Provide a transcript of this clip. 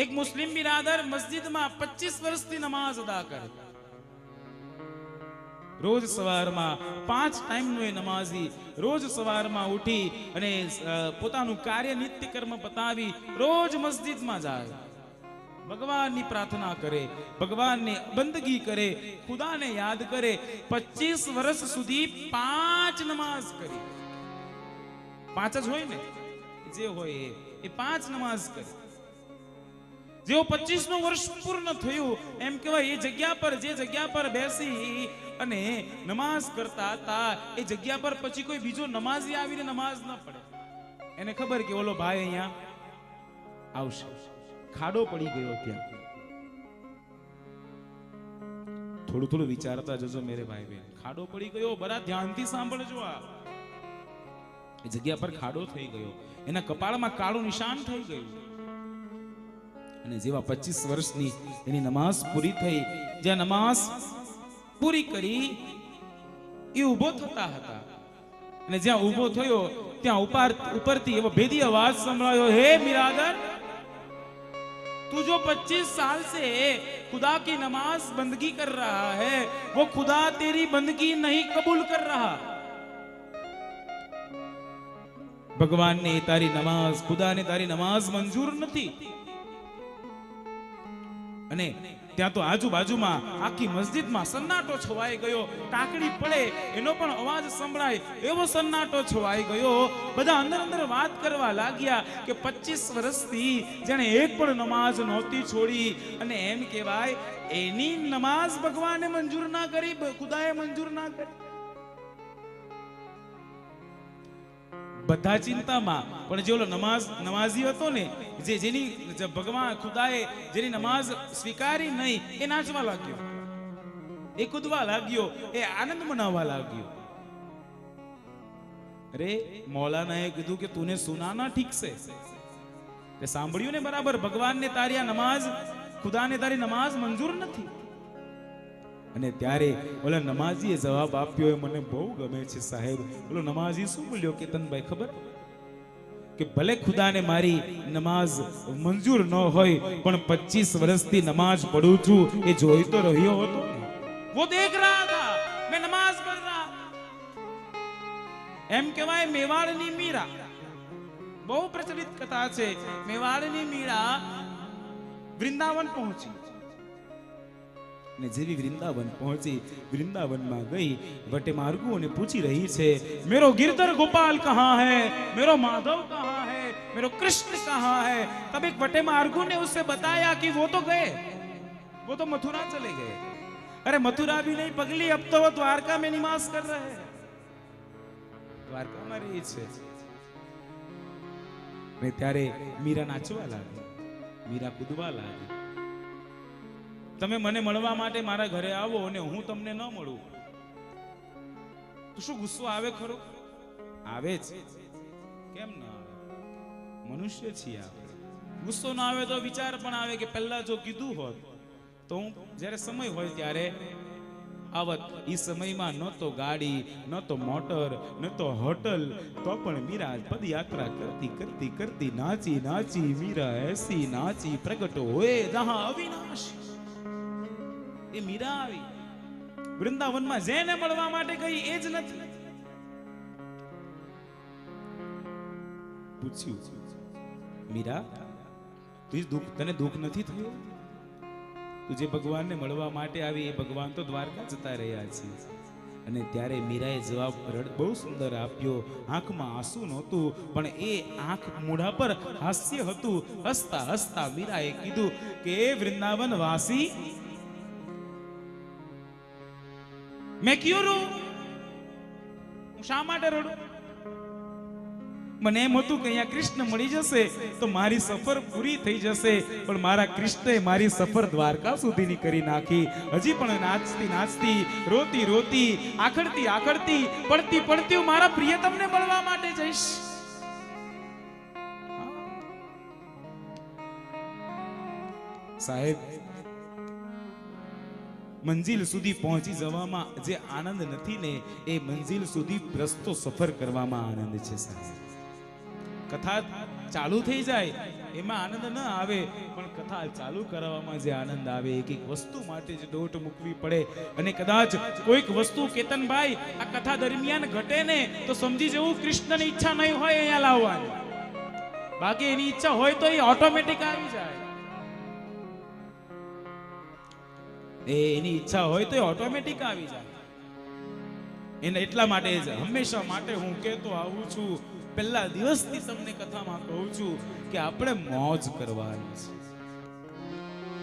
એક મુસ્લિમ બિરાદર મસ્જિદમાં 25 વર્ષથી નમાઝ અદા કરે. રોજ સવારમાં પાંચ ટાઈમનો એ નમાઝી રોજ સવારમાં ઉઠી અને પોતાનું કાર્ય નિત્ય કર્મ પતાવી રોજ મસ્જિદમાં જાય. ભગવાનની પ્રાર્થના કરે, ભગવાનની બંદગી કરે, ખુદાને યાદ કરે 25 વર્ષ સુધી પાંચ નમાઝ કરી. પાંચ જ હોય ને? જે હોય એ પાંચ નમાઝ કરી. જેવો 25 નું વર્ષ પૂર્ણ થયું, એમ કહેવાય એ જગ્યા પર, જે જગ્યા પર બેસી અને નમાઝ કરતા હતા, એ જગ્યા પર પછી કોઈ બીજો નમાઝી આવીને નમાઝ ન પડે. એને ખબર કે ઓલો ભાઈ અહીંયા આવશે. ખાડો પડી ગયો ત્યાં. થોડું થોડું વિચારતા જજો મેરે ભાઈ બેન ખાડો પડી ગયો, બરા ધ્યાનથી સાંભળજો આ. જગ્યા પર ખાડો થઈ ગયો. એના કપાળમાં કાળું નિશાન થઈ ગયું. અને જેવા 25 વર્ષની એની નમાઝ પૂરી થઈ જ્યાં નમાઝ પૂરી કરી એ ઊભો થતા હતા અને જ્યાં ઊભો થયો ત્યાં ઉપર ઉપરથી એવો ભેદી અવાજ સંભળાયો હે મિરાદર तू जो 25 साल से खुदा की नमाज बंदगी कर रहा है वो खुदा तेरी बंदगी नहीं कबूल कर रहा ભગવાન ને તારી નમાઝ ખુદાને તારી નમાઝ મંજૂર નથી અને ત્યાં તો આજુબાજુમાં આખી મસ્જિદમાં સન્નાટો છવાઈ ગયો ટાકડી પડે, એનો પણ અવાજ સંભળાય, એવો સન્નાટો છવાઈ ગયો. બધા અંદર અંદર વાત કરવા લાગ્યા કે 25 વર્ષથી જેણે એક પણ નમાઝ નહોતી છોડી. અને એમ કહેવાય, એની નમાઝ ભગવાને મંજૂર ના કરી ખુદાએ મંજૂર ના કરી. બધા ચિંતામાં. પણ જે ઓલો નમાઝ, નમાઝી હતો ને, જે જેની ભગવાન ખુદાએ જેની નમાઝ સ્વીકારી નહીં, એ નાચવા લાગ્યો. એ કૂદવા લાગ્યો, એ આનંદ મનાવવા લાગ્યો. અરે, મૌલાનાએ કીધું કે તુને સુના ના ઠીક છે. સાંભળ્યું ને બરાબર? ભગવાનને તારી આ નમાઝ, ખુદાને તારી નમાઝ મંજૂર નથી. અને ત્યારે ઓલા નમાજીએ જવાબ આપ્યો એ મને બહુ ગમે છે સાહેબ. ઓલો નમાજી શું બોલ્યો કેતનભાઈ ખબર? કે ભલે ખુદાને મારી નમાઝ મંજૂર ન હોય, પણ પચીસ વર્ષથી નમાઝ પઢું છું, એ જોઈ તો રહ્યો હતો વો દેખ રહા હતા મેં નમાઝ પઢ રહા. એમ કહેવાય મેવાડની મીરા. બહુ પ્રચલિત કથા છે, મેવાડની મીરા વૃંદાવન પહોંચી. ને જેવી વૃંદાવન પહોંચી વૃંદાવનમાં ગઈ વટે માર્ગોને પૂછી રહી છે મેરો गिरधर गोपाल कहाँ है मेरो माधव कहाँ है मेरो कृष्ण कहाँ है तब एक वटे मार्गो ने उससे बताया कि वो तो गए वो तो मथुरा चले गए अरे मथुरा भी नहीं पगली अब तो वो द्वारका में निवास कर रहे हैं દ્વારકામાં રહી છે ને ત્યારે મીરા નાચવા લાગી મીરા કૂદવા લાગી તમે મને મળવા માટે મારા ઘરે આવો અને હું તમને ન મળું. તો શું ગુસ્સો આવે ખરો? આવે જ. કેમ ન આવે? મનુષ્ય છીએ આપણે. ગુસ્સો ન આવે તો વિચાર પણ આવે કે પહેલા જો કીધું હોત, તો હું જ્યારે સમય હોય ત્યારે આવત. એ સમયમાં ન તો ગાડી, ન તો મોટર, ન તો હોટલ, તો પણ મીરા પદયાત્રા કરતી કરતી કરતી નાચી નાચી મીરા એસી નાચી પ્રગટ હોય જહા અવિનાશ. એ મીરા આવી. વૃંદાવનમાં જેને મળવા માટે ગઈ એ જ નથી. પૂછ્યું, મીરા, તું દુઃખ, તને દુઃખ નથી થયું? તું જે ભગવાનને મળવા માટે આવી, એ ભગવાન તો દ્વારકા જતા રહ્યા છે. અને ત્યારે મીરાએ જવાબ રડ, બહુ સુંદર આપ્યો. આંખમાં આંસુ નહોતું, પણ એ આંખ મોઢા પર હાસ્ય હતું. હસતા હસતા મીરાએ કીધું કે વૃંદાવન વાસી મેં કયું રૂ હું શા માટે રડું? મને એમ હતું કે અહીંયા કૃષ્ણ મળી જશે તો મારી સફર પૂરી થઈ જશે, પણ મારા કૃષ્ણે મારી સફર દ્વારકા સુધીની કરી નાખી. હજી પણ નાચતી નાચતી, રોતી રોતી, આખડતી આખડતી, પડતી પડતી હું મારા પ્રિયતમને મળવા માટે જઈશ. સાહેબ મંજિલ સુધી પહોંચી જવામાં જે આનંદ નથી ને, એ મંજિલ સુધી રસ્તો સફર કરવામાં આનંદ છે કથા ચાલુ થઈ જાય, એમાં આનંદ ન આવે, પણ કથા ચાલુ કરવામાં જે આનંદ આવે, એક એક વસ્તુ માટે જ દોટ મૂકવી પડે. અને કદાચ કોઈક વસ્તુ કેતનભાઈ, આ કથા દરમિયાન ઘટે ને, તો સમજી જવું કૃષ્ણની ઈચ્છા નહીં હોય અહીંયા લાવવાની. બાકી એની ઈચ્છા હોય તો એ ઓટોમેટિક આવી જાય. એ એની ઈચ્છા હોય તો એ ઓટોમેટિક આવી જાય. એને એટલા માટે જ હંમેશા માટે હું કહેતો આવું છું. પહેલા દિવસથી તમને કથામાં કહું છું કે આપણે મોજ કરવાની છે.